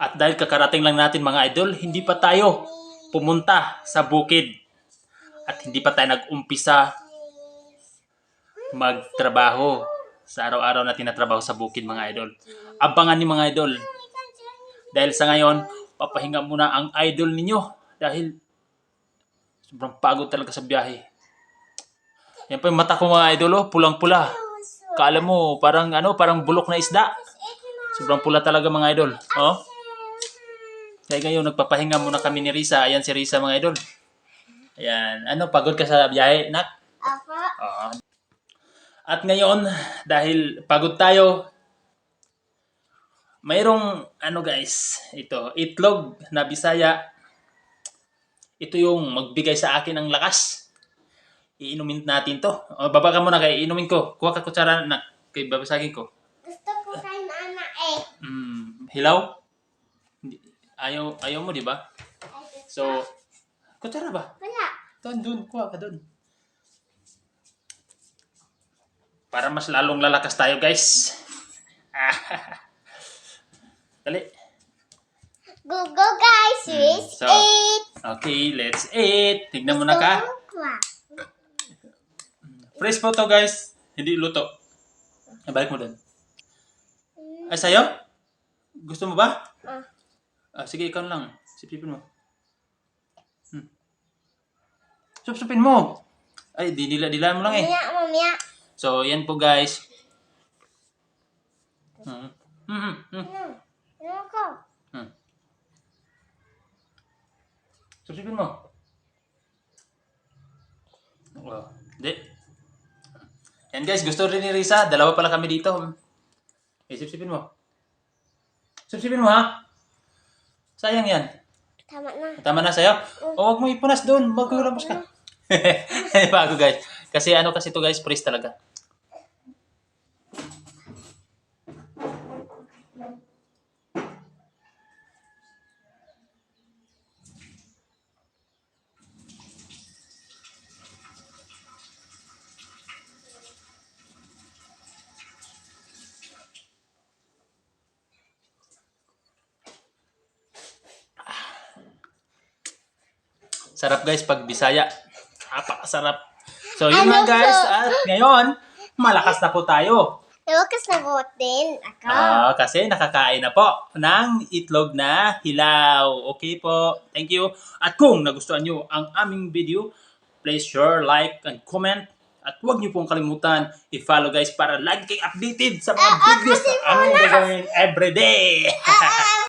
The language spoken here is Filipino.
At dahil kakarating lang natin mga idol, hindi pa tayo pumunta sa bukid. At hindi pa tayo nag-umpisa magtrabaho sa araw-araw na tinatrabaho sa bukid mga idol. Abangan ni mga idol. Dahil sa ngayon, papahinga muna ang idol ninyo. Dahil sobrang pagod talaga sa biyahe. Yan pa yung mata ko mga idol, oh, pulang-pula. Kala mo, parang ano, parang bulok na isda. Sobrang pula talaga mga idol. Oh. Kaya ngayon, nagpapahinga muna kami ni Risa. Ayan si Risa mga idol. Ayan. Ano, pagod ka sa biyahe, nak? Apa? Oo. At ngayon, dahil pagod tayo, mayroong, ano guys, ito, itlog na bisaya. Ito yung magbigay sa akin ng lakas. Iinumin natin to. O, baba ka muna kay iinumin ko. Kuha ka kutsara na kay babasagin ko. Gusto ko kay Nana eh. Mm, hilaw? Ayaw, ayaw mo, di ba? So, kutsara ba? Wala. Doon, doon. Kuha ka doon. Para mas lalong lalakas tayo, guys. Dali. Go, go guys. Let's so- eat. Okay, let's eat. Tignan mo na ka. Fresh po to, guys. Hindi luto. Balik mo doon. Ay, sa'yo? Gusto mo ba? Ah. Ah, sige, ikaw na lang. Sipsipin mo. Hmm. Supsupin mo. Ay, di dila-dila mo lang eh. Mamaya, mamaya. So, yan po guys. Hmm. Hmm, hmm, hmm. Hmm. Ano ko? hmm. Supsipin mo. Wow. Di. Yan guys, gusto rin ni Risa. Dalawa pala kami dito. Eh, sipsipin mo. Sipsipin mo ha. Sayang yan. Tama na. Tama na sa'yo? O, wag mo ipunas doon. Magulamos ka. Bago guys. Kasi ano kasi to guys, praise talaga. Sarap guys pag Bisaya. Napakasarap. So yun Ano nga guys. po? At ngayon, malakas na po tayo. Lukas na din. Ako. Ah, kasi nakakain na po ng itlog na hilaw. Okay po. Thank you. At kung nagustuhan nyo ang aming video, please share, like, and comment. At huwag niyo pong kalimutan i-follow guys para lagi kayong updated sa mga videos na aming gagawin everyday.